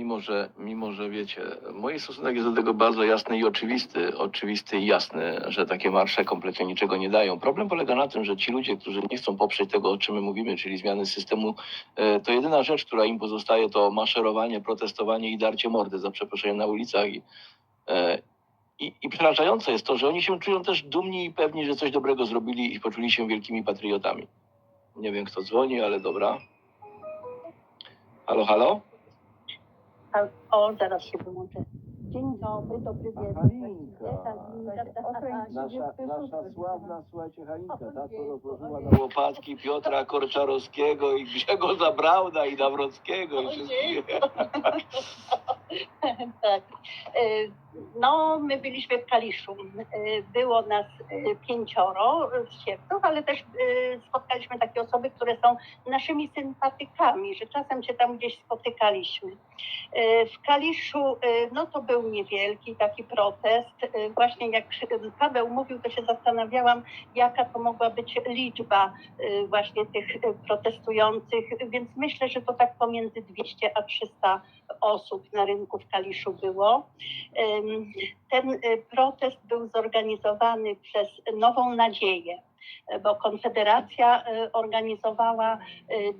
Mimo że, mimo, że wiecie, mój stosunek jest do tego bardzo jasny i oczywisty, oczywisty i jasny, że takie marsze kompletnie niczego nie dają. Problem polega na tym, że ci ludzie, którzy nie chcą poprzeć tego, o czym my mówimy, czyli zmiany systemu, e, to jedyna rzecz, która im pozostaje, to maszerowanie, protestowanie i darcie mordy, za przeproszeniem, na ulicach. I, e, i, I przerażające jest to, że oni się czują też dumni i pewni, że coś dobrego zrobili i poczuli się wielkimi patriotami. Nie wiem, kto dzwoni, ale dobra. Halo, halo? O, zaraz się wyłączę. Dzień dobry, dobry wieczór. Halinka. Nasza, nasza sławna, słuchajcie, Halinka, ta, co rozłożyła na łopatki Piotra Korczarowskiego i Grzegorza Brauna i Nawrockiego i wszystkich. tak. E, No, my byliśmy w Kaliszu. E, Było nas e, pięcioro z Siewców, ale też spotkaliśmy takie osoby, które są naszymi sympatykami, że czasem się tam gdzieś spotykaliśmy. W Kaliszu, no to był niewielki taki protest. Właśnie jak Paweł mówił, to się zastanawiałam, jaka to mogła być liczba właśnie tych protestujących, więc myślę, że to tak pomiędzy 200 a 300 osób na rynku w Kaliszu było. Ten e, protest był zorganizowany przez Nową Nadzieję, bo Konfederacja e, organizowała e,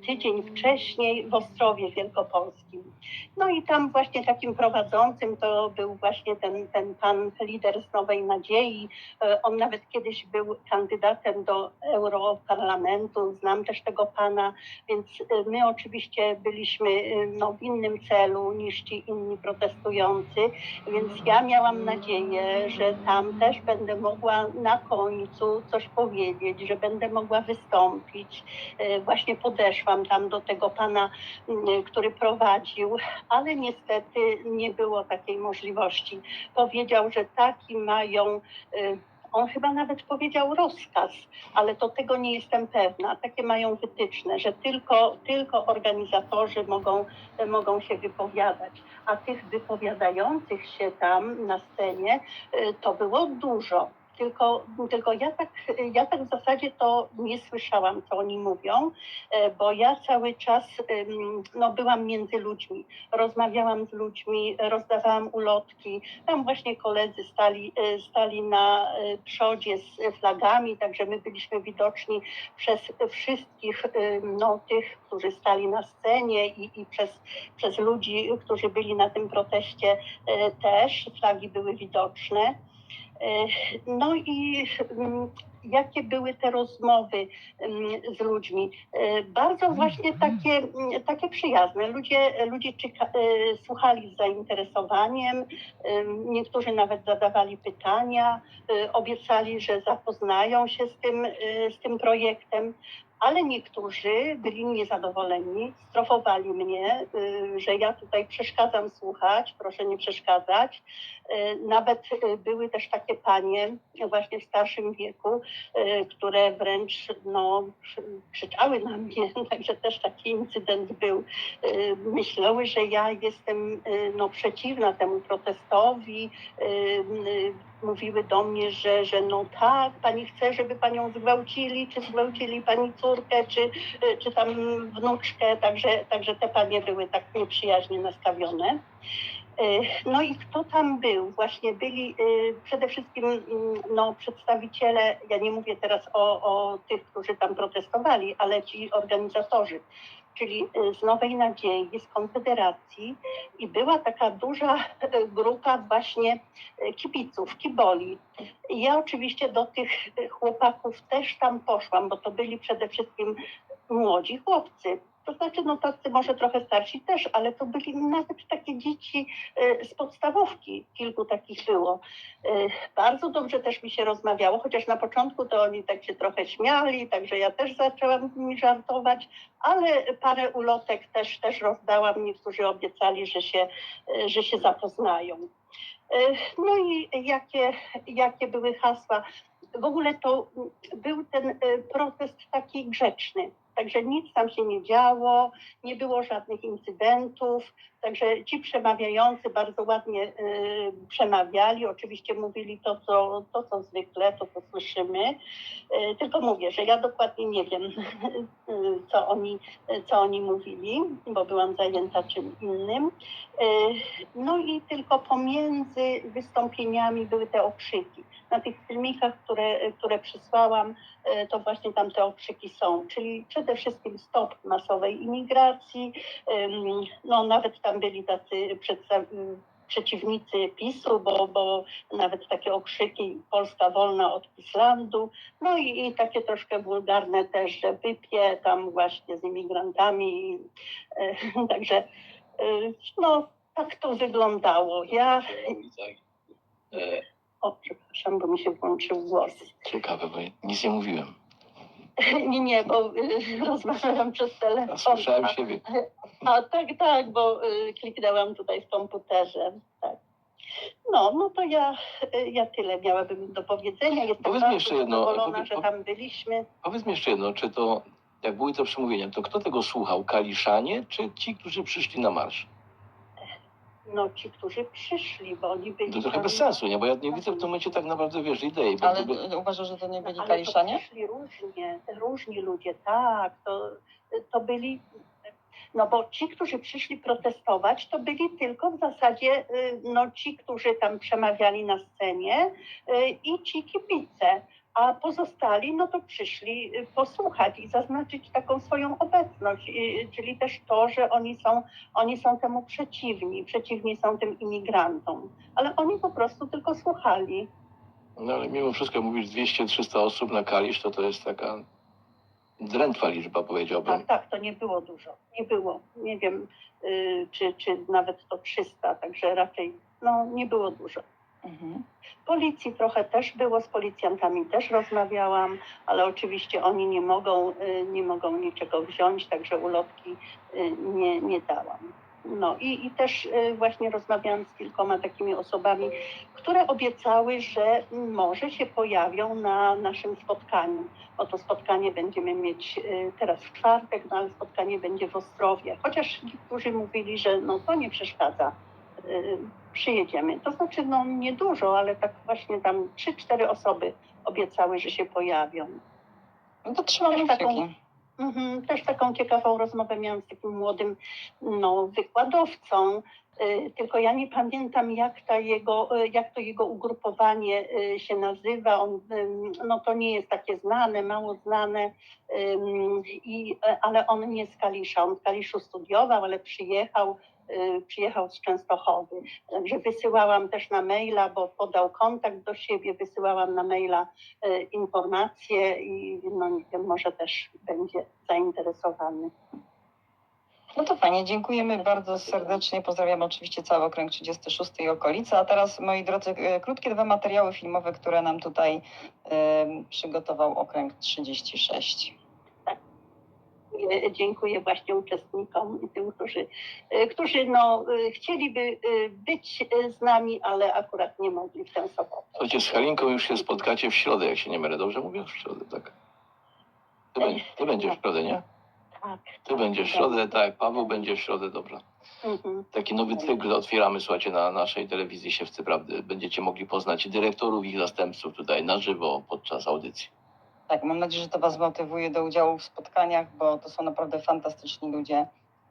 tydzień wcześniej w Ostrowie Wielkopolskim. No i tam właśnie takim prowadzącym to był właśnie ten, ten pan lider z Nowej Nadziei. E, On nawet kiedyś był kandydatem do Europarlamentu, znam też tego pana, więc e, my oczywiście byliśmy e, no, w innym celu niż ci inni protestujący, więc ja miałam nadzieję, że tam też będę mogła na końcu coś powiedzieć, że będę mogła wystąpić. E, Właśnie podeszłam tam do tego pana, który prowadził, ale niestety nie było takiej możliwości. Powiedział, że taki mają. e, On chyba nawet powiedział rozkaz, ale to tego nie jestem pewna. Takie mają wytyczne, że tylko, tylko organizatorzy mogą, mogą się wypowiadać. A tych wypowiadających się tam na scenie to było dużo. Tylko, tylko ja, tak, ja tak w zasadzie to nie słyszałam, co oni mówią, e, bo ja cały czas no, byłam między ludźmi, rozmawiałam z ludźmi, rozdawałam ulotki. Tam właśnie koledzy stali, e, stali na e, przodzie z flagami, także my byliśmy widoczni przez wszystkich no, tych, którzy stali na scenie i, i przez, przez ludzi, którzy byli na tym proteście też. Flagi były widoczne. E, No i mm, jakie były te rozmowy z ludźmi? E, Bardzo właśnie takie, mm, takie przyjazne. Ludzie, ludzie czyka, e, słuchali z zainteresowaniem, niektórzy nawet zadawali pytania, e, obiecali, że zapoznają się z tym, z tym projektem. Ale niektórzy byli niezadowoleni, strofowali mnie, że ja tutaj przeszkadzam słuchać, proszę nie przeszkadzać. Nawet były też takie panie właśnie w starszym wieku, które wręcz no, krzy- krzyczały na mnie, także też taki incydent był. Y, Myślały, że ja jestem y, no, przeciwna temu protestowi. Y, y, Mówiły do mnie, że, że no tak, pani chce, żeby panią zgwałcili, czy zgwałcili pani córkę, czy, y, czy tam wnuczkę, także, także te panie były tak nieprzyjaźnie nastawione. Y, No i kto tam był? Właśnie byli y, przede wszystkim mm, no, przedstawiciele, ja nie mówię teraz o, o tych, którzy tam protestowali, ale ci organizatorzy, czyli y, z Nowej Nadziei, z Konfederacji i była taka duża grupa właśnie kibiców, kiboli. I Ja oczywiście do tych chłopaków też tam poszłam, bo to byli przede wszystkim młodzi chłopcy. To znaczy, no tacy może trochę starsi też, ale to byli nawet takie dzieci y, z podstawówki, kilku takich było. Y, Bardzo dobrze też mi się rozmawiało, chociaż na początku to oni tak się trochę śmiali, także ja też zaczęłam z nimi żartować, ale parę ulotek też, też rozdałam. Niektórzy obiecali, że się, y, że się zapoznają. No i jakie, jakie były hasła? W ogóle to był ten protest taki grzeczny, Także nic tam się nie działo, nie było żadnych incydentów. Także ci przemawiający bardzo ładnie y, przemawiali. Oczywiście mówili to co, to, co zwykle, to, co słyszymy. Y, tylko mówię, że ja dokładnie nie wiem, y, co oni, co oni mówili, bo byłam zajęta czym innym. Y, no i tylko pomiędzy wystąpieniami były te okrzyki. Na tych filmikach, które, które przysłałam, y, to właśnie tam te okrzyki są, czyli przede wszystkim stop masowej imigracji, no nawet tam byli tacy przeciwnicy PiSu, bo, bo nawet takie okrzyki Polska wolna od Islandu, no i, i takie troszkę wulgarne też, że wypie tam właśnie z imigrantami. E, Także e, no tak to wyglądało. Ja, o przepraszam, bo mi się włączył głos. Ciekawe, bo nic nie mówiłem. Nie, nie, bo y, rozmawiałam przez telefon. Słyszałem a- siebie. A tak, tak, bo y, kliknęłam tutaj w komputerze. Tak. No, no to ja, y, ja tyle miałabym do powiedzenia. Jestem Powiedz bardzo jeszcze jedno, zadowolona, powie- że tam byliśmy. Powiedz mi jeszcze jedno, czy to, jak były te przemówienia, to kto tego słuchał? Kaliszanie, czy ci, którzy przyszli na marsz? No ci, którzy przyszli, bo oni byli To trochę bez sensu, nie? Bo ja nie widzę w tym momencie tak naprawdę, wiesz, idei. Bo Ale gdyby- uważasz, że to nie byli Ale kaliszanie? To przyszli różnie, różni ludzie, tak. To, to byli, no bo ci, którzy przyszli protestować, to byli tylko w zasadzie y, no, ci, którzy tam przemawiali na scenie y, i ci kibice. A pozostali, no to przyszli y, posłuchać i zaznaczyć taką swoją obecność, y, czyli też to, że oni są, oni są temu przeciwni, przeciwni są tym imigrantom. Ale oni po prostu tylko słuchali. No ale mimo wszystko mówisz 200-300 osób na Kalisz, to to jest taka drętwa liczba, powiedziałbym. Tak, tak, to nie było dużo. Nie było. Nie wiem, y, czy, czy nawet to 300, także raczej no, nie było dużo. Mhm. Policji trochę też było, z policjantami też rozmawiałam, ale oczywiście oni nie mogą, y, nie mogą niczego wziąć, także ulotki y, nie, nie dałam. No i, i też y, właśnie rozmawiałam z kilkoma takimi osobami, które obiecały, że może się pojawią na naszym spotkaniu. Bo to spotkanie będziemy mieć teraz w czwartek, no ale spotkanie będzie w Ostrowie. Chociaż niektórzy mówili, że no to nie przeszkadza. Przyjedziemy. To znaczy, no niedużo, ale tak właśnie tam 3-4 osoby obiecały, że się pojawią. No to trzymamy Też taką-. Mhm, Też taką ciekawą rozmowę miałam z takim młodym no, wykładowcą, y, tylko ja nie pamiętam jak, ta jego, y, jak to jego ugrupowanie y, się nazywa. On, no to nie jest takie znane, mało znane, i, ale on nie z Kalisza. On w Kaliszu studiował, ale przyjechał, przyjechał z Częstochowy. Także wysyłałam też na maila, bo podał kontakt do siebie, wysyłałam na maila e, informacje i no nie wiem, może też będzie zainteresowany. No to fajnie, dziękujemy bardzo serdecznie. Pozdrawiam oczywiście cały okręg 36 i okolice. A teraz, moi drodzy, e, krótkie dwa materiały filmowe, które nam tutaj e, przygotował okręg 36. Dziękuję właśnie uczestnikom i tym, którzy, e, którzy no, e, chcieliby e, być z nami, ale akurat nie mogli w tę sobotę. Słuchajcie, z Halinką już się spotkacie w środę, jak się nie mylę. Dobrze mówię? W środę, tak. Ty, bę- ty będziesz w środę, nie? Tak. Ty będziesz w środę, tak. Paweł będzie w środę, dobra. Mhm. Taki nowy cykl otwieramy, słuchajcie, na naszej telewizji Siewcy Prawdy. Będziecie mogli poznać dyrektorów i ich zastępców tutaj na żywo podczas audycji. Tak, mam nadzieję, że to Was motywuje do udziału w spotkaniach, bo to są naprawdę fantastyczni ludzie.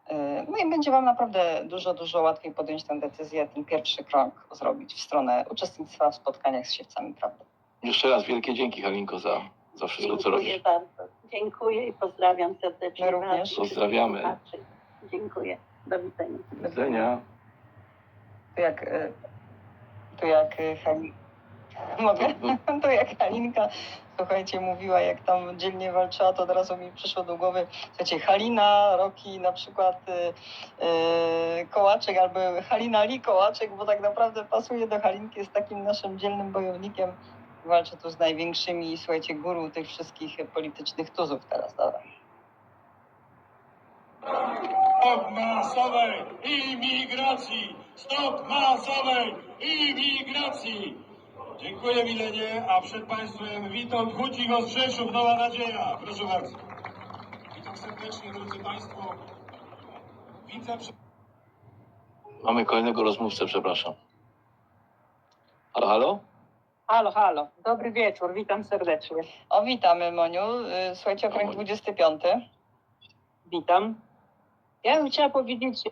E, No i będzie Wam naprawdę dużo, dużo łatwiej podjąć tę decyzję, ten pierwszy krok zrobić w stronę uczestnictwa w spotkaniach z siewcami prawdy. Jeszcze raz wielkie dzięki Halinko za, za wszystko, co Dziękuję robisz. bardzo. Dziękuję i pozdrawiam serdecznie. My również. Pozdrawiamy. Dziękuję. Do widzenia. Do widzenia. To jak, e, to jak e, Halin... Mogę? To jak Halinka, słuchajcie, mówiła, jak tam dzielnie walczyła, to od razu mi przyszło do głowy, słuchajcie, Halina, Roki na przykład y, y, Kołaczek, albo Halina Li Kołaczek, bo tak naprawdę pasuje do Halinki, jest takim naszym dzielnym bojownikiem, walczy tu z największymi, słuchajcie, guru tych wszystkich politycznych tuzów teraz, dobra. Stop masowej imigracji! Stop masowej imigracji! Dziękuję Milenie, a przed Państwem Witold Hucik z Rzeszów, Nowa Nadzieja. Proszę bardzo. tak serdecznie, drodzy Państwo, wiceprzewodniczący. Mamy kolejnego rozmówcę, przepraszam. Halo, halo? Halo, halo. Dobry wieczór, witam serdecznie. O, witamy Moniu. Y, Słuchajcie, okręg Moniu. 25. Witam. Ja bym chciała powiedzieć